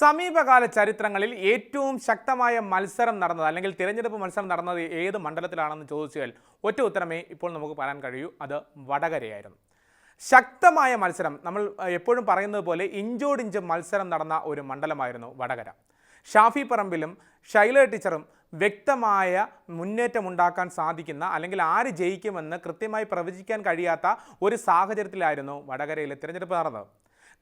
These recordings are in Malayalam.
സമീപകാല ചരിത്രങ്ങളിൽ ഏറ്റവും ശക്തമായ മത്സരം നടന്നത് അല്ലെങ്കിൽ തിരഞ്ഞെടുപ്പ് മത്സരം നടന്നത് ഏത് മണ്ഡലത്തിലാണെന്ന് ചോദിച്ചാൽ ഒറ്റ ഉത്തരമേ ഇപ്പോൾ നമുക്ക് പറയാൻ കഴിയൂ അത് വടകരയായിരുന്നു. ശക്തമായ മത്സരം നമ്മൾ എപ്പോഴും പറയുന്നത് പോലെ ഇഞ്ചോടിഞ്ച് മത്സരം നടന്ന ഒരു മണ്ഡലമായിരുന്നു വടകര. ഷാഫി പറമ്പിലും ഷൈല ടീച്ചറും വ്യക്തമായ മുന്നേറ്റമുണ്ടാക്കാൻ സാധിക്കുന്ന അല്ലെങ്കിൽ ആര് ജയിക്കുമെന്ന് കൃത്യമായി പ്രവചിക്കാൻ കഴിയാത്ത ഒരു സാഹചര്യത്തിലായിരുന്നു വടകരയിലെ തിരഞ്ഞെടുപ്പ് നടന്നത്.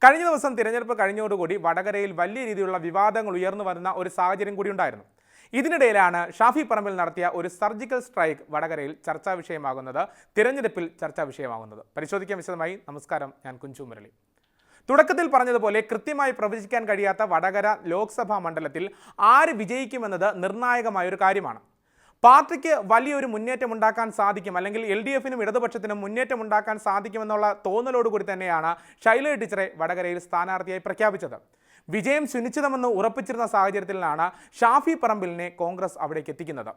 കഴിഞ്ഞ ദിവസം തിരഞ്ഞെടുപ്പ് കഴിഞ്ഞതോടുകൂടി വടകരയിൽ വലിയ രീതിയിലുള്ള വിവാദങ്ങൾ ഉയർന്നു വരുന്ന ഒരു സാഹചര്യം കൂടി ഉണ്ടായിരുന്നു. ഇതിനിടയിലാണ് ഷാഫി പറമ്പിൽ നടത്തിയ ഒരു സർജിക്കൽ സ്ട്രൈക്ക് വടകരയിൽ ചർച്ചാ വിഷയമാകുന്നത് തിരഞ്ഞെടുപ്പിൽ ചർച്ചാ വിഷയമാകുന്നത്. പരിശോധിക്കാൻ വിശദമായി. നമസ്കാരം. ഞാൻ കുഞ്ചു മുരളി. തുടക്കത്തിൽ പറഞ്ഞതുപോലെ കൃത്യമായി പ്രവചിക്കാൻ കഴിയാത്ത വടകര ലോക്സഭാ മണ്ഡലത്തിൽ ആര് വിജയിക്കുമെന്നത് നിർണായകമായ ഒരു കാര്യമാണ്. പാർട്ടിക്ക് വലിയൊരു മുന്നേറ്റം ഉണ്ടാക്കാൻ സാധിക്കും അല്ലെങ്കിൽ എൽ ഡി എഫിനും ഇടതുപക്ഷത്തിനും മുന്നേറ്റം ഉണ്ടാക്കാൻ സാധിക്കുമെന്നുള്ള തോന്നലോടുകൂടി തന്നെയാണ് ഷൈല ടീച്ചറെ വടകരയിൽ സ്ഥാനാർത്ഥിയായി പ്രഖ്യാപിച്ചത്. വിജയം സുനിശ്ചിതമെന്ന് ഉറപ്പിച്ചിരുന്ന സാഹചര്യത്തിലാണ് ഷാഫി പറമ്പിലിനെ കോൺഗ്രസ് അവിടേക്ക് എത്തിക്കുന്നത്.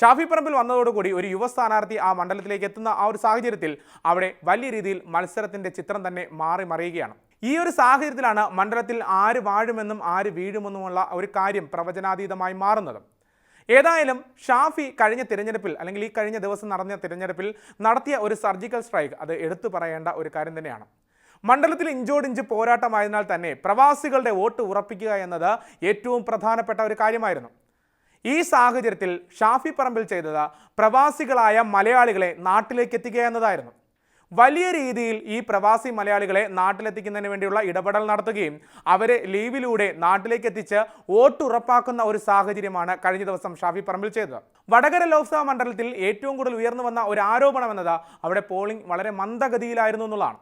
ഷാഫി പറമ്പിൽ വന്നതോടുകൂടി ഒരു യുവ സ്ഥാനാർത്ഥി ആ മണ്ഡലത്തിലേക്ക് എത്തുന്ന ആ ഒരു സാഹചര്യത്തിൽ അവിടെ വലിയ രീതിയിൽ മത്സരത്തിന്റെ ചിത്രം തന്നെ മാറി മറിയുകയാണ്. ഈ ഒരു സാഹചര്യത്തിലാണ് മണ്ഡലത്തിൽ ആര് വാഴുമെന്നും ആര് വീഴുമെന്നുമുള്ള ഒരു കാര്യം പ്രവചനാതീതമായി മാറുന്നത്. ഏതായാലും ഷാഫി കഴിഞ്ഞ തിരഞ്ഞെടുപ്പിൽ അല്ലെങ്കിൽ ഈ കഴിഞ്ഞ ദിവസം നടന്ന തിരഞ്ഞെടുപ്പിൽ നടത്തിയ ഒരു സർജിക്കൽ സ്ട്രൈക്ക് അത് എടുത്തു പറയേണ്ട ഒരു കാര്യം തന്നെയാണ്. മണ്ഡലത്തിൽ ഇഞ്ചോടിഞ്ച് പോരാട്ടമായതിനാൽ തന്നെ പ്രവാസികളുടെ വോട്ട് ഉറപ്പിക്കുക എന്നത് ഏറ്റവും പ്രധാനപ്പെട്ട ഒരു കാര്യമായിരുന്നു. ഈ സാഹചര്യത്തിൽ ഷാഫി പറമ്പിൽ ചെയ്തത് പ്രവാസികളായ മലയാളികളെ നാട്ടിലേക്ക് എത്തിക്കുക എന്നതായിരുന്നു. വലിയ രീതിയിൽ ഈ പ്രവാസി മലയാളികളെ നാട്ടിലെത്തിക്കുന്നതിന് വേണ്ടിയുള്ള ഇടപെടൽ നടത്തുകയും അവരെ ലീവിലൂടെ നാട്ടിലേക്ക് എത്തിച്ച് വോട്ട് ഉറപ്പാക്കുന്ന ഒരു സാഹചര്യമാണ് കഴിഞ്ഞ ദിവസം ഷാഫി പറമ്പിൽ ചെയ്തത്. വടകര ലോക്സഭാ മണ്ഡലത്തിൽ ഏറ്റവും കൂടുതൽ ഉയർന്നു വന്ന ഒരു ആരോപണം എന്നത് അവിടെ പോളിംഗ് വളരെ മന്ദഗതിയിലായിരുന്നു എന്നുള്ളതാണ്.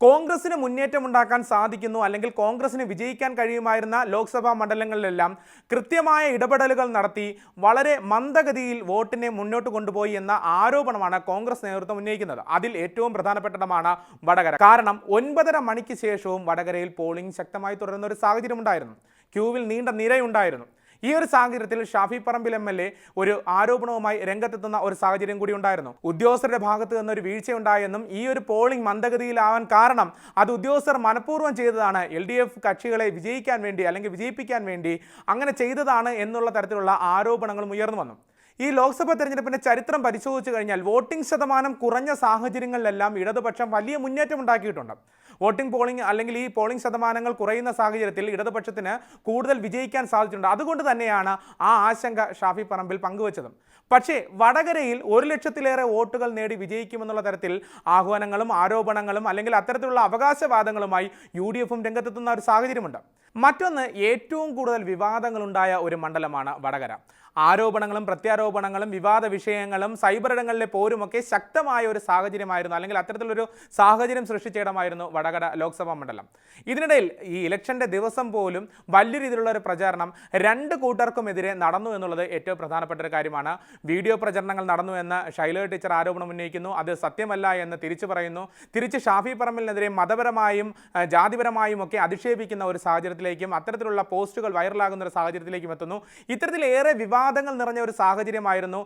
കോൺഗ്രസിന് മുന്നേറ്റമുണ്ടാക്കാൻ സാധിക്കുന്നു അല്ലെങ്കിൽ കോൺഗ്രസിന് വിജയിക്കാൻ കഴിയുമായിരുന്ന ലോക്സഭാ മണ്ഡലങ്ങളിലെല്ലാം കൃത്യമായ ഇടപെടലുകൾ നടത്തി വളരെ മന്ദഗതിയിൽ വോട്ടിനെ മുന്നോട്ട് കൊണ്ടുപോയി എന്ന ആരോപണമാണ് കോൺഗ്രസ് നേതൃത്വം ഉന്നയിക്കുന്നത്. അതിൽ ഏറ്റവും പ്രധാനപ്പെട്ടതാണ് വടകര. കാരണം ഒൻപതര മണിക്ക് ശേഷവും വടകരയിൽ പോളിംഗ് ശക്തമായി തുടരുന്ന ഒരു സാഹചര്യം ഉണ്ടായിരുന്നു ക്യൂവിൽ നീണ്ട നിരയുണ്ടായിരുന്നു. ഈ ഒരു സാഹചര്യത്തിൽ Shafi Parambil M L A ഒരു ആരോപണവുമായി രംഗത്തെത്തുന്ന ഒരു സാഹചര്യം കൂടി ഉണ്ടായിരുന്നു. ഉദ്യോഗസ്ഥരുടെ ഭാഗത്ത് നിന്ന് ഒരു വീഴ്ചയുണ്ടായെന്നും ഈ ഒരു പോളിംഗ് മന്ദഗതിയിലാവാൻ കാരണം അത് ഉദ്യോഗസ്ഥർ മനഃപൂർവം ചെയ്തതാണ്. എൽ ഡി എഫ് കക്ഷികളെ വിജയിക്കാൻ വേണ്ടി അല്ലെങ്കിൽ വിജയിപ്പിക്കാൻ വേണ്ടി അങ്ങനെ ചെയ്തതാണ് എന്നുള്ള തരത്തിലുള്ള ആരോപണങ്ങളും ഉയർന്നു വന്നു. ഈ ലോക്സഭാ തെരഞ്ഞെടുപ്പിന്റെ ചരിത്രം പരിശോധിച്ചു കഴിഞ്ഞാൽ വോട്ടിംഗ് ശതമാനം കുറഞ്ഞ സാഹചര്യങ്ങളിലെല്ലാം ഇടതുപക്ഷം വലിയ മുന്നേറ്റം ഉണ്ടാക്കിയിട്ടുണ്ട്. വോട്ടിംഗ് പോളിംഗ് അല്ലെങ്കിൽ ഈ പോളിംഗ് ശതമാനങ്ങൾ കുറയുന്ന സാഹചര്യത്തിൽ ഇടതുപക്ഷത്തിന് കൂടുതൽ വിജയിക്കാൻ സാധിച്ചിട്ടുണ്ട്. അതുകൊണ്ട് തന്നെയാണ് ആ ആശങ്ക ഷാഫി പറമ്പിൽ പങ്കുവച്ചത്. പക്ഷേ വടകരയിൽ ഒരു ലക്ഷത്തിലേറെ വോട്ടുകൾ നേടി വിജയിക്കുമെന്നുള്ള തരത്തിൽ ആഹ്വാനങ്ങളും ആരോപണങ്ങളും അല്ലെങ്കിൽ അത്തരത്തിലുള്ള അവകാശവാദങ്ങളുമായി യു ഡി എഫും രംഗത്തെത്തുന്ന ഒരു സാഹചര്യമുണ്ട്. മറ്റൊന്ന് ഏറ്റവും കൂടുതൽ വിവാദങ്ങളുണ്ടായ ഒരു മണ്ഡലമാണ് വടകര. ആരോപണങ്ങളും പ്രത്യാരോപണങ്ങളും വിവാദ വിഷയങ്ങളും സൈബർ ഇടങ്ങളിലെ പോരുമൊക്കെ ശക്തമായ ഒരു സാഹചര്യമായിരുന്നു. അല്ലെങ്കിൽ അത്തരത്തിലൊരു സാഹചര്യം സൃഷ്ടിച്ചിടമായിരുന്നു വടകര ലോക്സഭാ മണ്ഡലം. ഇതിനിടയിൽ ഈ ഇലക്ഷന്റെ ദിവസം പോലും വലിയ രീതിയിലുള്ള ഒരു പ്രചാരണം രണ്ട് കൂട്ടർക്കുമെതിരെ നടന്നു എന്നുള്ളത് ഏറ്റവും പ്രധാനപ്പെട്ട ഒരു കാര്യമാണ്. വീഡിയോ പ്രചരണങ്ങൾ നടന്നു എന്ന് ശൈല ടീച്ചർ ആരോപണം ഉന്നയിക്കുന്നു. അത് സത്യമല്ല എന്ന് തിരിച്ചു പറയുന്നു. തിരിച്ച് ഷാഫി പറമ്പലിനെതിരെ മതപരമായും ജാതിപരമായും ഒക്കെ അധിക്ഷേപിക്കുന്ന ഒരു സാഹചര്യത്തിലേക്കും അത്തരത്തിലുള്ള പോസ്റ്റുകൾ വൈറലാകുന്ന ഒരു സാഹചര്യത്തിലേക്കും എത്തുന്നു. ഇത്തരത്തിലേറെ വിവാദങ്ങൾ നിറഞ്ഞ ഒരു സാഹചര്യമായിരുന്നു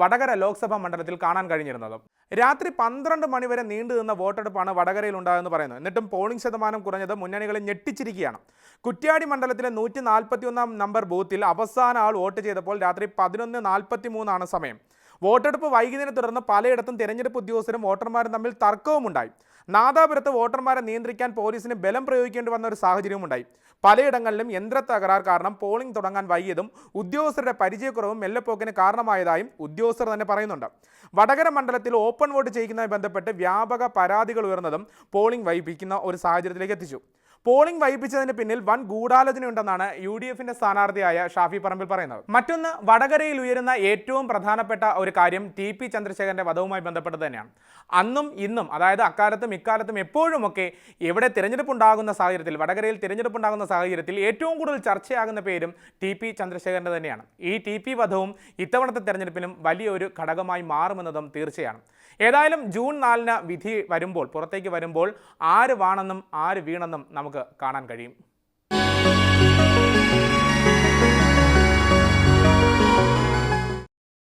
വടകര ലോക്സഭാ മണ്ഡലത്തിൽ കാണാൻ കഴിഞ്ഞിരുന്നത്. രാത്രി പന്ത്രണ്ട് മണിവരെ നീണ്ടു നിന്ന വോട്ടെടുപ്പാണ് വടകരയിൽ ഉണ്ടായെന്ന് പറയുന്നത്. എന്നിട്ടും പോളിംഗ് ശതമാനം കുറഞ്ഞത് മുന്നണികളെ ഞെട്ടിച്ചിരിക്കുകയാണ്. കുറ്റ്യാടി മണ്ഡലത്തിലെ നൂറ്റി നാൽപ്പത്തി ഒന്നാം നമ്പർ ബൂത്തിൽ അവസാന ആൾ വോട്ട് ചെയ്തപ്പോൾ രാത്രി പതിനൊന്ന് നാൽപ്പത്തി മൂന്നാണ് സമയം. വോട്ടെടുപ്പ് വൈകുന്നതിനെ തുടർന്ന് പലയിടത്തും തിരഞ്ഞെടുപ്പ് ഉദ്യോഗസ്ഥരും വോട്ടർമാരും തമ്മിൽ തർക്കവുമുണ്ടായി. നാദാപുരത്ത് വോട്ടർമാരെ നിയന്ത്രിക്കാൻ പോലീസിന് ബലം പ്രയോഗിക്കേണ്ടി വന്ന ഒരു സാഹചര്യവുമുണ്ടായി. പലയിടങ്ങളിലും യന്ത്ര തകരാർ കാരണം പോളിംഗ് തുടങ്ങാൻ വൈകിയതും ഉദ്യോഗസ്ഥരുടെ പരിചയക്കുറവും മെല്ലെപ്പോക്കിന് കാരണമായതായും ഉദ്യോഗസ്ഥർ തന്നെ പറയുന്നുണ്ട്. വടകര മണ്ഡലത്തിൽ ഓപ്പൺ വോട്ട് ചെയ്യിക്കുന്നതുമായി ബന്ധപ്പെട്ട് വ്യാപക പരാതികൾ ഉയർന്നതും പോളിംഗ് വൈകിപ്പിക്കുന്ന ഒരു സാഹചര്യത്തിലേക്ക് എത്തിച്ചു. പോളിംഗ് വൈകിപ്പിച്ചതിന് പിന്നിൽ വൻ ഗൂഢാലോചനയുണ്ടെന്നാണ് യു ഡി എഫിന്റെ സ്ഥാനാർത്ഥിയായ ഷാഫി പറമ്പിൽ പറയുന്നത്. മറ്റൊന്ന് വടകരയിൽ ഉയരുന്ന ഏറ്റവും പ്രധാനപ്പെട്ട ഒരു കാര്യം ടി പി ചന്ദ്രശേഖരന്റെ വധവുമായി ബന്ധപ്പെട്ടത് തന്നെയാണ്. അന്നും ഇന്നും അതായത് അക്കാലത്തും ഇക്കാലത്തും എപ്പോഴുമൊക്കെ എവിടെ തിരഞ്ഞെടുപ്പ് ഉണ്ടാകുന്ന സാഹചര്യത്തിൽ വടകരയിൽ തിരഞ്ഞെടുപ്പ് ഉണ്ടാകുന്ന സാഹചര്യത്തിൽ ഏറ്റവും കൂടുതൽ ചർച്ചയാകുന്ന പേരും ടി പി ചന്ദ്രശേഖരന്റെ തന്നെയാണ്. ഈ ടി പി വധവും ഇത്തവണത്തെ തിരഞ്ഞെടുപ്പിനും വലിയൊരു ഘടകമായി മാറുമെന്നതും തീർച്ചയാണ്. ഏതായാലും ജൂൺ നാലിന് വിധി വരുമ്പോൾ പുറത്തേക്ക് വരുമ്പോൾ ആര് വാണെന്നും ആര് വീണെന്നും നമുക്ക് കാണാൻ കഴിയും.